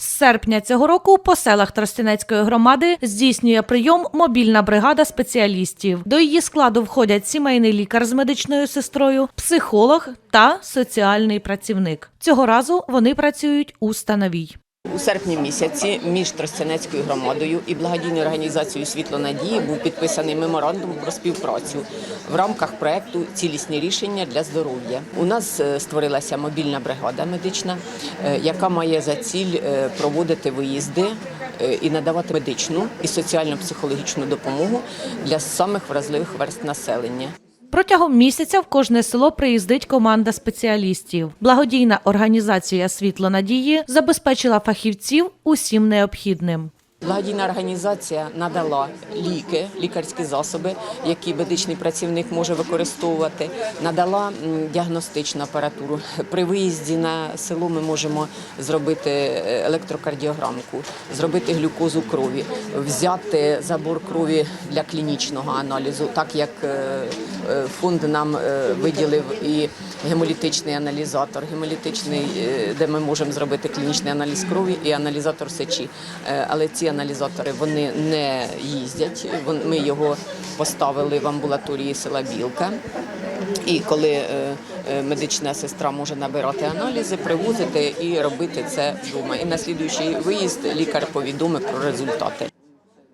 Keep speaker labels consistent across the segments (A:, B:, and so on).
A: З серпня цього року по селах Тростянецької громади здійснює прийом мобільна бригада спеціалістів. До її складу входять сімейний лікар з медичною сестрою, психолог та соціальний працівник. Цього разу вони працюють у становій.
B: У серпні місяці між Тростянецькою громадою і благодійною організацією Світло надії був підписаний меморандум про співпрацю в рамках проекту Цілісні рішення для здоров'я. У нас е, створилася мобільна бригада медична, е, яка має за ціль е, проводити виїзди і надавати медичну і соціально-психологічну допомогу для самих вразливих верст населення.
A: Протягом місяця в кожне село приїздить команда спеціалістів. Благодійна організація Світло надії забезпечила фахівців усім необхідним.
B: Благодійна організація надала ліки, лікарські засоби, які медичний працівник може використовувати. Надала діагностичну апаратуру. При виїзді на село ми можемо зробити е, електрокардіограмку, зробити глюкозу крові, взяти забор крові для клінічного аналізу, так як е, е, фонд нам виділив і гемолітичний аналізатор, гемолітичний, де ми можемо зробити клінічний аналіз крові і аналізатор сечі. Але ці аналізатори вони не їздять. Ми його поставили в амбулаторії села Білка. І коли е, е, медична сестра може набирати аналізи, привозити і робити це вдома. І на слідуючий виїзд лікар повідомить про результати.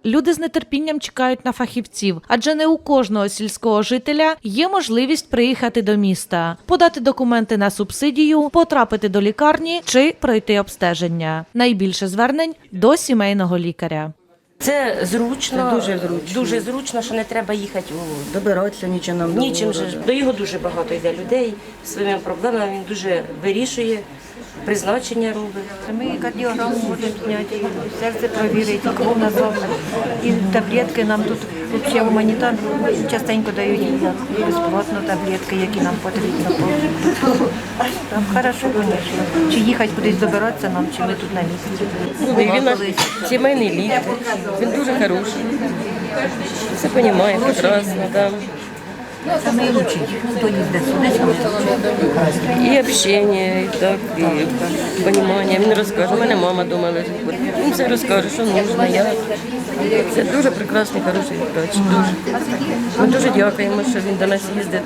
A: Люди з нетерпінням чекають на фахівців, адже не у кожного сільського жителя є можливість приїхати до міста, подати документи на субсидію, потрапити до лікарні чи пройти обстеження. Найбільше звернень до сімейного лікаря.
C: Це зручно,
D: Це дуже зручно.
C: дуже зручно, що не треба їхати у
D: Добиратися нічого нам
C: нічим же. До його дуже багато йде людей своїми проблемами. Він дуже вирішує, призначення робить.
E: Ми кардіограму можемо зняти, серце провірити, кров назвати. І таблетки нам тут взагалі гуманітарно частенько дають безплатно таблетки, які нам потрібно. Там хорошо, звісно. Чи їхати кудись добиратися нам, чи ми тут на місці.
C: Він наш сімейний лікар, він дуже хороший. Все розуміє, прекрасно. Да.
E: Самий лучший, хто їздить сюди, саме
C: І общення, і так, і розуміння. Він розкаже, у мене мама вдома лежить. Він все розкаже, що нужно, як. Це дуже прекрасний, хороший врач. Дуже. Ми дуже дякуємо, що він до нас їздить.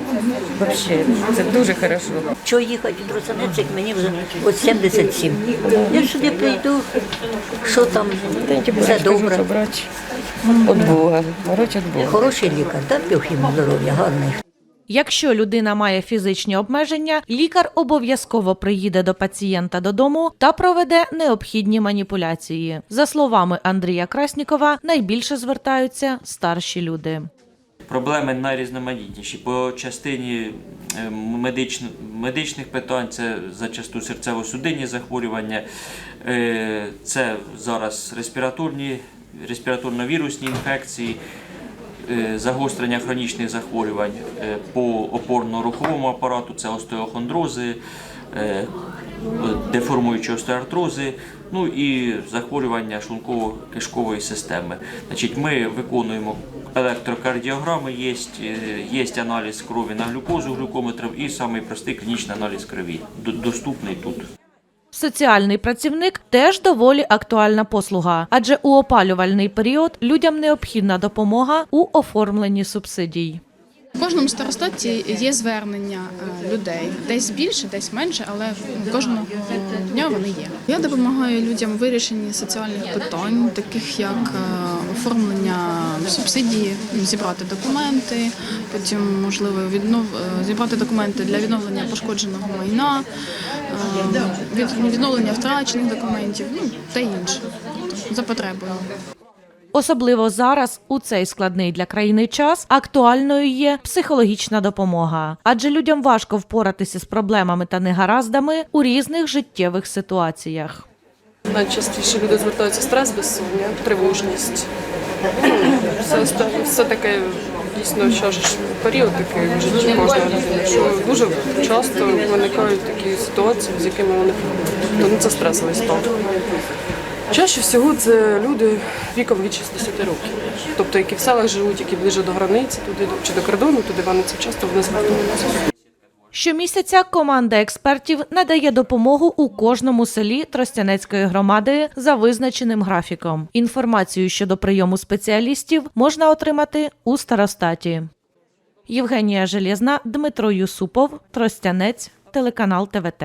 C: Взагалі, це дуже хорошо.
F: Що їхати в Тросанецьк, мені вже от 77. Я сюди прийду, що там, все добре.
C: Від Бога, від Бога.
F: Хороший лікар, дай Бог йому здоров'я, гарний.
A: Якщо людина має фізичні обмеження, лікар обов'язково приїде до пацієнта додому та проведе необхідні маніпуляції. За словами Андрія Краснікова, найбільше звертаються старші люди.
G: Проблеми найрізноманітніші. По частині е, медично, медичних питань це зачасту серцево-судинні захворювання, е, це зараз респіраторні, респіраторно-вірусні інфекції, е, загострення хронічних захворювань е, по опорно-руховому апарату, це остеохондрози, е, деформуючі остеоартрози, ну і захворювання шлунково-кишкової системи. Значить, ми виконуємо електрокардіограми, є, є аналіз крові на глюкозу глюкометрів і самий простий клінічний аналіз крові, доступний тут.
A: Соціальний працівник теж доволі актуальна послуга, адже у опалювальний період людям необхідна допомога у оформленні субсидій.
H: У кожному старостаті є звернення е, людей, десь більше, десь менше, але кожного дня вони є. Я допомагаю людям в вирішенні соціальних питань, таких як е, оформлення субсидії, зібрати документи, потім можливо віднов... е, зібрати документи для відновлення пошкодженого майна, від- відновлення втрачених документів, ну та інше за потребою.
A: Особливо зараз, у цей складний для країни час, актуальною є психологічна допомога, адже людям важко впоратися з проблемами та негараздами у різних життєвих ситуаціях.
I: Найчастіше люди звертаються стрес, безсоння, тривожність. Все, все таке дійсно що ж період такий в житті кожної людини, що дуже часто виникають такі ситуації, з якими вони тобто, ну, це стресовий стан. Чаще всього це люди віком від 60 років, тобто які в селах живуть, які ближе до границі, туди чи до кордону, туди вони це часто вони звертаються.
A: Щомісяця команда експертів надає допомогу у кожному селі Тростянецької громади за визначеним графіком. Інформацію щодо прийому спеціалістів можна отримати у старостаті. Євгенія Железна, Дмитро Юсупов, Тростянець, телеканал ТВТ.